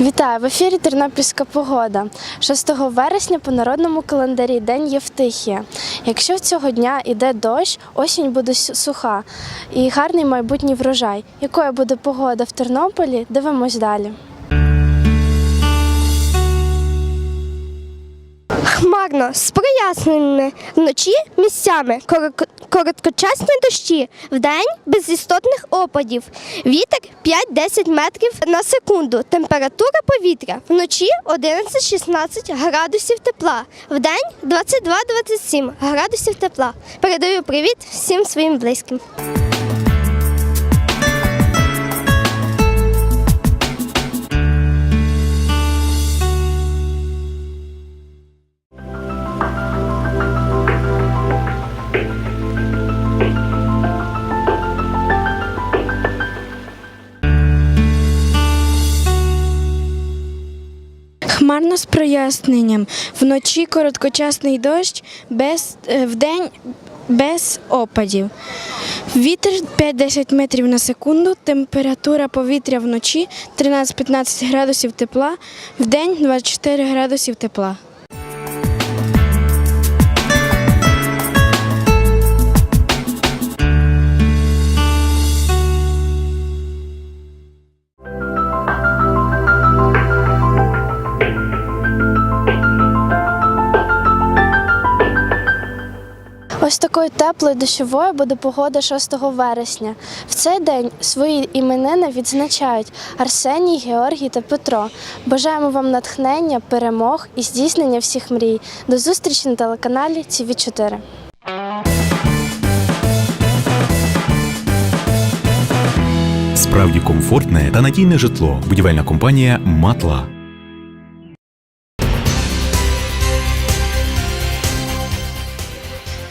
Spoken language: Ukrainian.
Вітаю в ефірі Тернопільська погода. 6 вересня по народному календарі День Євтихія. Якщо цього дня іде дощ, осінь буде суха і гарний майбутній врожай. Якою буде погода в Тернополі? Дивимось далі. Хмарно з проясненнями вночі місцями короткочасні дощі, вдень без істотних опадів. Вітер 5-10 метрів на секунду. Температура повітря вночі 11-16 градусів тепла, вдень 22-27 градусів тепла. Передаю привіт всім своїм близьким. Хмарно з проясненням. Вночі короткочасний дощ, без, е, вдень без опадів. Вітер 5-10 метрів на секунду, температура повітря вночі 13-15 градусів тепла, вдень 24 градусів тепла. Ось такою теплою дощовою буде погода 6 вересня. В цей день свої іменини відзначають Арсеній, Георгій та Петро. Бажаємо вам натхнення, перемог і здійснення всіх мрій. До зустрічі на телеканалі ЦІВІ 4 Справді комфортне та надійне житло. Будівельна компанія Матла.